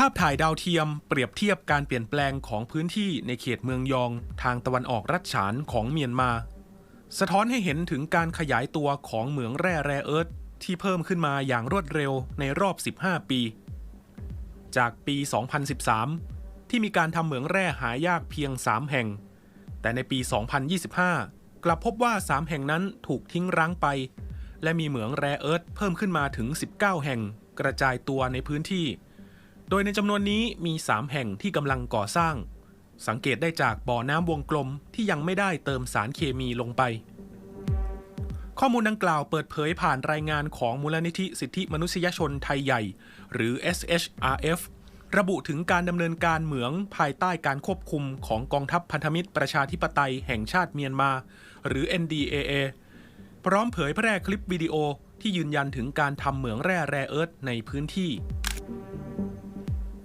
ภาพถ่ายดาวเทียมเปรียบเทียบการเปลี่ยนแปลงของพื้นที่ในเขตเมืองยองทางตะวันออกรัชฉานของเมียนมา สะท้อนให้เห็นถึงการขยายตัวของเหมืองแร่แร่เอิร์ธที่เพิ่มขึ้นมาอย่างรวดเร็วในรอบ 15 ปี จากปี 2013 ที่มีการทำเหมืองแร่หายากเพียง 3 แห่ง แต่ในปี 2025 กลับพบว่า 3 แห่งนั้นถูกทิ้งร้างไป และมีเหมืองแร่เอิร์ธเพิ่มขึ้นมาถึง 19 แห่ง กระจายตัวในพื้นที่ โดยในจำนวนนี้มี 3 แห่งที่กำลังก่อสร้าง สังเกตได้จากบ่อน้ำวงกลมที่ยังไม่ได้เติมสารเคมีลงไป ข้อมูลดังกล่าวเปิดเผยผ่านรายงานของมูลนิธิสิทธิมนุษยชนไทยใหญ่ หรือ SHRF ระบุถึงการดำเนินการเหมืองภายใต้การควบคุมของกองทัพพันธมิตรประชาธิปไตยแห่งชาติเมียนมา หรือ NDAA พร้อมเผยแพร่คลิปวิดีโอที่ยืนยันถึงการทำเหมืองแร่แร่เอิร์ธในพื้นที่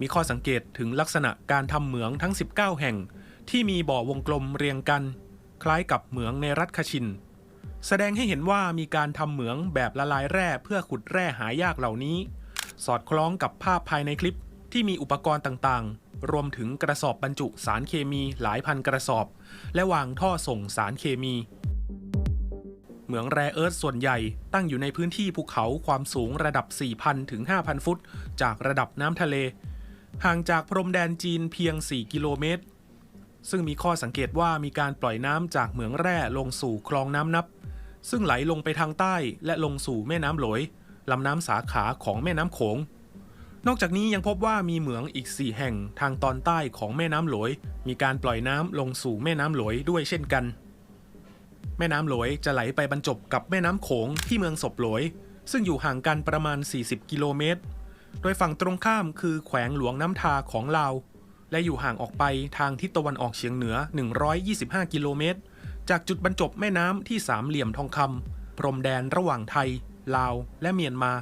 มีข้อสังเกตถึงลักษณะการทำเหมืองทั้ง 19 แห่ง ที่มีบ่อวงกลมเรียงกัน คล้ายกับเหมืองในรัฐคชิน แสดงให้เห็นว่ามีการทำเหมืองแบบละลายแร่เพื่อขุดแร่หายากเหล่านี้ สอดคล้องกับภาพภายในคลิปที่มีอุปกรณ์ต่างๆ รวมถึงกระสอบบรรจุสารเคมีหลายพันกระสอบ และวางท่อส่งสารเคมี เหมืองแร่เอิร์ธส่วนใหญ่ตั้งอยู่ในพื้นที่ภูเขาความสูงระดับ 4,000 ถึง 5,000 ฟุต จากระดับน้ำทะเล ห่างจากพรมแดนจีนเพียง 4 กิโลเมตร ซึ่งมีข้อสังเกตว่ามีการปล่อยน้ำจากเหมืองแร่ลงสู่คลองน้ำนับ ซึ่งไหลลงไปทางใต้และลงสู่แม่น้ำโหลยลำน้ำสาขาของแม่น้ำโขง นอกจากนี้ยังพบว่ามีเหมืองอีก 4 แห่งทางตอนใต้ของแม่น้ำโหลยมีการปล่อยน้ำลงสู่แม่น้ำโหลยด้วยเช่นกัน แม่น้ำโหลยจะไหลไปบรรจบกับแม่น้ำโขงที่เมืองศพโหลยซึ่งอยู่ห่างกันประมาณ 40 กิโลเมตร โดยฝั่งตรงข้ามคือแขวงหลวงน้ำทาของลาว และอยู่ห่างออกไปทางทิศตะวันออกเฉียงเหนือ 125 กิโลเมตร จากจุดบรรจบแม่น้ำที่สามเหลี่ยมทองคำพรมแดนระหว่างไทย ลาว และเมียนมา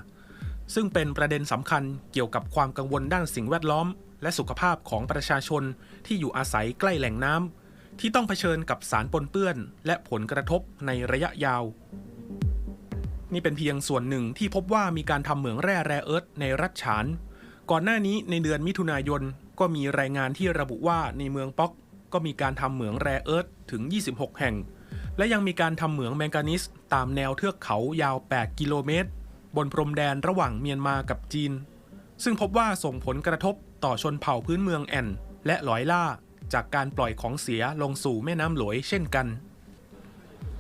ซึ่งเป็นประเด็นสำคัญเกี่ยวกับความกังวลด้านสิ่งแวดล้อม และสุขภาพของประชาชนที่อยู่อาศัยใกล้แหล่งน้ำที่ต้องเผชิญกับสารปนเปื้อน และผลกระทบในระยะยาว นี่เป็นเพียงส่วนหนึ่งที่พบว่ามีการทำเหมืองแร่แร่เอิร์ธในรัฐฉาน ก่อนหน้านี้ในเดือนมิถุนายนก็มีรายงานที่ระบุว่าในเมืองป๊อกก็มีการทำเหมืองแร่เอิร์ธถึง 26 แห่ง และยังมีการทำเหมืองแมงกานิสตามแนวเทือกเขายาว 8 กิโลเมตร บนพรมแดนระหว่างเมียนมากับจีน ซึ่งพบว่าส่งผลกระทบต่อชนเผ่าพื้นเมืองแอนและหลอยล่า จากการปล่อยของเสียลงสู่แม่น้ำหลวยเช่นกัน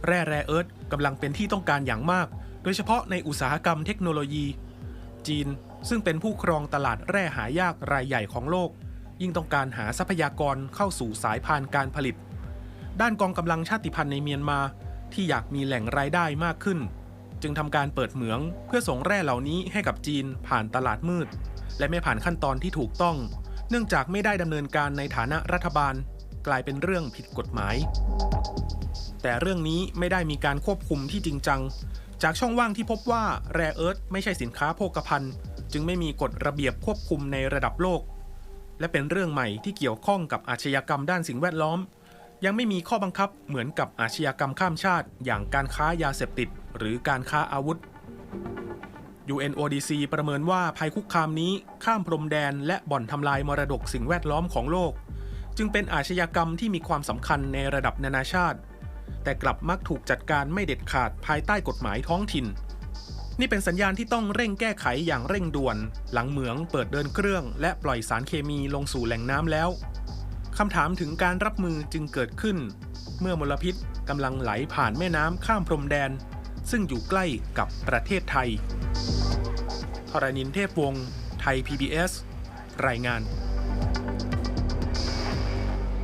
แร่แร่เอิร์ธกำลังเป็นที่ต้องการอย่างมาก โดยเฉพาะในอุตสาหกรรมเทคโนโลยี จีนซึ่งเป็นผู้ครองตลาดแร่หายากรายใหญ่ของโลก ยิ่งต้องการหาทรัพยากรเข้าสู่สายพานการผลิต ด้านกองกำลังชาติพันธุ์ในเมียนมาที่อยากมีแหล่งรายได้มากขึ้น จึงทำการเปิดเหมืองเพื่อส่งแร่เหล่านี้ให้กับจีนผ่านตลาดมืด และไม่ผ่านขั้นตอนที่ถูกต้อง เนื่องจากไม่ได้ดำเนินการในฐานะรัฐบาล กลายเป็นเรื่องผิดกฎหมาย แต่เรื่องนี้ไม่ได้มีการควบคุมที่จริงจัง จากช่องว่างที่พบว่าแร่เอิร์ธไม่ใช่สินค้าโภคภัณฑ์จึงไม่มีกฎระเบียบควบคุมในระดับโลก และเป็นเรื่องใหม่ที่เกี่ยวข้องกับอาชญากรรมด้านสิ่งแวดล้อม ยังไม่มีข้อบังคับเหมือนกับอาชญากรรมข้ามชาติ อย่างการค้ายาเสพติด หรือการค้าอาวุธ UNODC ประเมินว่าภัยคุกคามนี้ข้ามพรมแดนและบ่อนทำลายมรดกสิ่งแวดล้อมของโลก จึงเป็นอาชญากรรมที่มีความสำคัญในระดับนานาชาติ แต่กลับมักถูกจัดการไม่เด็ดขาดภายใต้กฎหมายท้องถิ่น นี่เป็นสัญญาณที่ต้องเร่งแก้ไขอย่างเร่งด่วน หลังเหมืองเปิดเดินเครื่อง และปล่อยสารเคมีลงสู่แหล่งน้ำแล้วคำถามถึงการรับมือจึงเกิดขึ้น เมื่อมลพิษกำลังไหลผ่านแม่น้ำข้ามพรมแดน ซึ่งอยู่ใกล้กับประเทศไทยธรณินเทพวงศ์ไทย PBS รายงาน